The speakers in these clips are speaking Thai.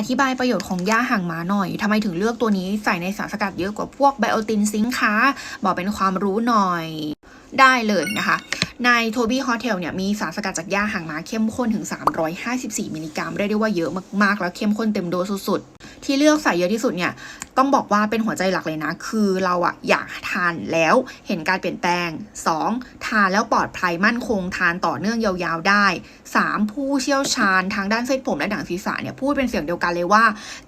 อธิบายประโยชน์ของหญ้าหางหมาหน่อยทำไมถึงเลือกตัวนี้ใส่ในสารสกัดเยอะกว่าพวกไบโอตินซิงค์คะบอกเป็นความรู้หน่อยได้เลยนะคะ ในโทบี้ฮอเทลเนี่ยมีสารสกัดจากหญ้าหางหมาเข้มข้นถึง 354 มิลลิกรัมเรียกได้ว่าเยอะมากๆ แล้วเข้มข้นเต็มโดสสุด ที่เลือกใส่เยอะที่สุดเนี่ยต้องบอกว่าเป็นหัวใจหลักเลยนะ คือเราอะอยากทานแล้วเห็นการเปลี่ยนแปลง 2. ทานแล้วปลอดภัยมั่นคงทานต่อเนื่องยาวๆได้ 3. ผู้เชี่ยวชาญทางด้านเส้นผมและหนังศีรษะเนี่ยพูดเป็นเสียงเดียวกันเลยว่า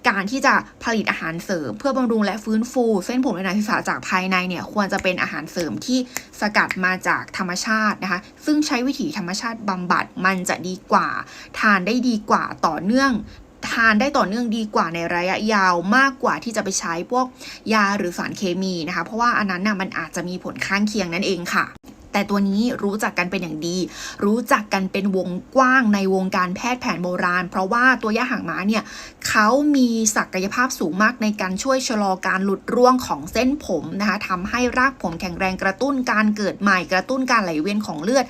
การที่จะผลิตอาหารเสริม เพื่อบำรุงและฟื้นฟู เส้นผมและหนังศีรษะจากภายในเนี่ยควรจะเป็นอาหารเสริมที่สกัดมาจากธรรมชาตินะคะ ซึ่งใช้วิถีธรรมชาติบำบัดมันจะดีกว่า ทานได้ดีกว่าต่อเนื่อง ทานได้ต่อเนื่องดีกว่าในระยะยาวมากกว่าที่จะไปใช้พวกยาหรือสารเคมีนะคะ เพราะว่าอันนั้นน่ะมันอาจจะมีผลข้างเคียงนั่นเองค่ะแต่ตัวนี้รู้จักกันเป็นอย่างดี รู้จักกันเป็นวงกว้างในวงการแพทย์แผนโบราณ เพราะว่าตัวยาหางม้าเนี่ยเขามีศักยภาพสูงมากในการช่วยชะลอการหลุดร่วงของเส้นผมนะคะทำให้รากผมแข็งแรงกระตุ้นการเกิดใหม่กระตุ้นการไหลเวียนของเลือด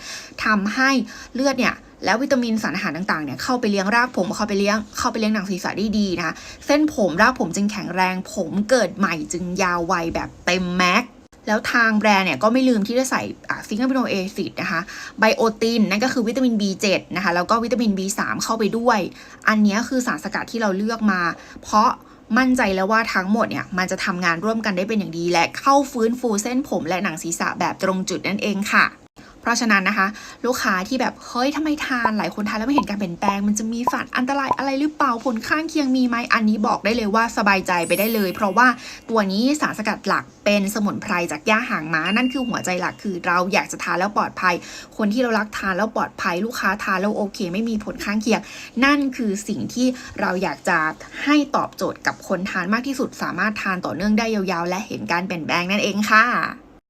ทำให้เลือดเนี่ย แล้ววิตามินสารอาหารต่างๆเนี่ยเข้าไปเลี้ยงรากผมเข้าไปเลี้ยงเข้าไปเลี้ยงหนังศีรษะได้ดีนะคะเส้นผมรากผมจึงแข็งแรง ผมเกิดใหม่จึงยาววัยแบบเต็มแม็กซ์แล้วทางแบรนด์เนี่ยก็ไม่ลืมที่จะใส่ซิงค์อะมิโนเอซิดนะคะไบโอตินนั่นก็คือวิตามิน B7 นะคะแล้วก็วิตามิน B3 เข้าไปด้วย อันนี้คือสารสกัดที่เราเลือกมา เพราะมั่นใจแล้วว่าทั้งหมดเนี่ยมันจะทำงานร่วมกันได้เป็นอย่างดี และเข้าฟื้นฟูเส้นผมและหนังศีรษะแบบตรงจุดนั่นเองค่ะ เพราะฉะนั้นนะคะ ลูกค้าที่แบบเฮ้ยทำไมทานหลายคนทานแล้วไม่เห็นการเปลี่ยนแปลง มันจะมีสารอันตรายอะไรหรือเปล่าผลข้างเคียงมีไหมอันนี้บอกได้เลยว่าสบายใจไปได้เลย เพราะว่าตัวนี้สารสกัดหลักเป็นสมุนไพรจากหญ้าหางม้านั่นคือหัวใจหลักคือเราอยากจะทานแล้วปลอดภัย คนที่เรารักทานแล้วปลอดภัย ลูกค้าทานแล้วโอเค ไม่มีผลข้างเคียง นั่นคือสิ่งที่เราอยากจะให้ตอบโจทย์กับคนทานมากที่สุดสามารถทานต่อเนื่องได้ยาวๆ และเห็นการเปลี่ยนแปลงนั่นเองค่ะ